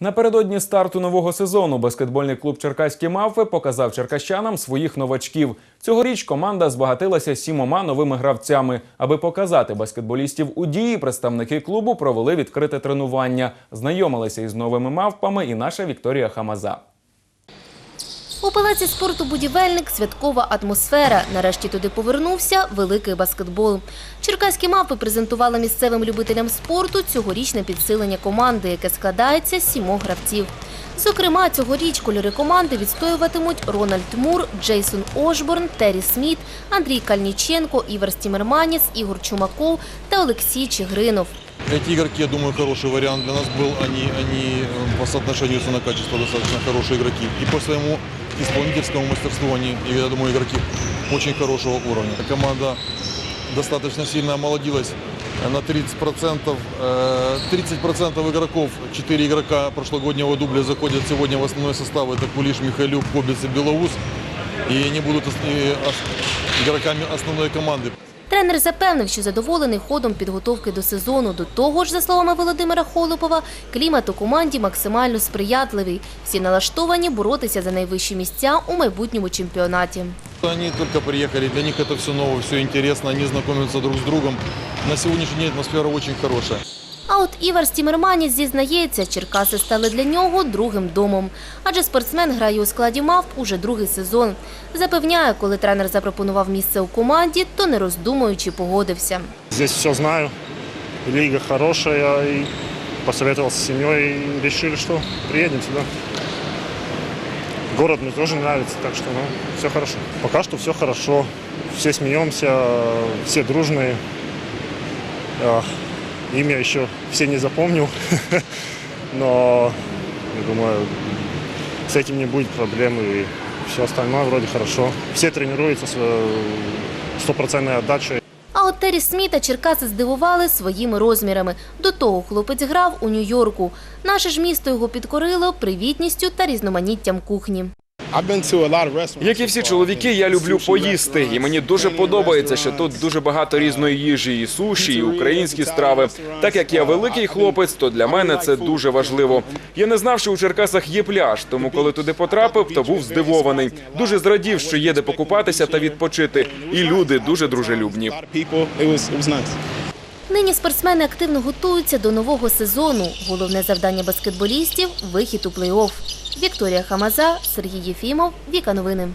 Напередодні старту нового сезону баскетбольний клуб Черкаські мавпи показав черкащанам своїх новачків. Цьогоріч команда збагатилася сімома новими гравцями. Аби показати баскетболістів у дії, представники клубу провели відкрите тренування. Знайомилися із новими мавпами і наша Вікторія Хамаза. У палаці спорту «Будівельник» святкова атмосфера. Нарешті туди повернувся великий баскетбол. Черкаські мавпи презентували місцевим любителям спорту цьогорічне підсилення команди, яке складається з сімох гравців. Зокрема, цьогоріч кольори команди відстоюватимуть Рональд Мур, Джейсон Ошборн, Террі Сміт, Андрій Кальніченко, Івар Стімерманіс, Ігор Чумаков та Олексій Чигринов. Эти игроки, я думаю, хороший вариант для нас был. Они, они э, по соотношению цена-качество достаточно хорошие игроки. И по своему исполнительскому мастерству они, я думаю, игроки очень хорошего уровня. Команда достаточно сильно омолодилась на 30%. Э, 30% игроков, 4 игрока прошлогоднего дубля заходят сегодня в основной состав. Это Кулиш, Михайлюк, Кобец и Белоус. И они будут игроками основной команды. Тренер запевнив, що задоволений ходом підготовки до сезону. До того ж, за словами Володимира Холопова, клімат у команді максимально сприятливий. Всі налаштовані боротися за найвищі місця у майбутньому чемпіонаті. Они только приехали, для них это все ново, все интересно, они знакомятся друг с другом. На сегодняшний день атмосфера очень хорошая. А от Івар Стімерманіс зізнається, Черкаси стали для нього другим домом. Адже спортсмен грає у складі мавп уже другий сезон. Запевняє, коли тренер запропонував місце у команді, то не роздумуючи погодився. Здесь все знаю, лига хорошая, и посоветовался с семьей, и решили, что приедем сюда. Город мне тоже нравится, так что ну, все хорошо. Пока что все хорошо, все смеемся, все дружные. Имя еще все не запомнил, но я думаю, с этим не будет проблем, и все остальное вроде хорошо. Все тренируются с э, стопроцентной отдачей. А от Террі Сміта Черкаси здивували своїми розмірами. До того хлопець грав у Нью-Йорку. Наше ж місто його підкорило привітністю та різноманіттям кухні. Як і всі чоловіки, я люблю поїсти, і мені дуже подобається, що тут дуже багато різної їжі, і суші, і українські страви. Так як я великий хлопець, то для мене це дуже важливо. Я не знав, що у Черкасах є пляж, тому коли туди потрапив, то був здивований. Дуже зрадів, що є де покупатися та відпочити. І люди дуже дружелюбні. Нині спортсмени активно готуються до нового сезону. Головне завдання баскетболістів – вихід у плей-офф. Вікторія Хамаза, Сергій Єфімов, Віка Новини.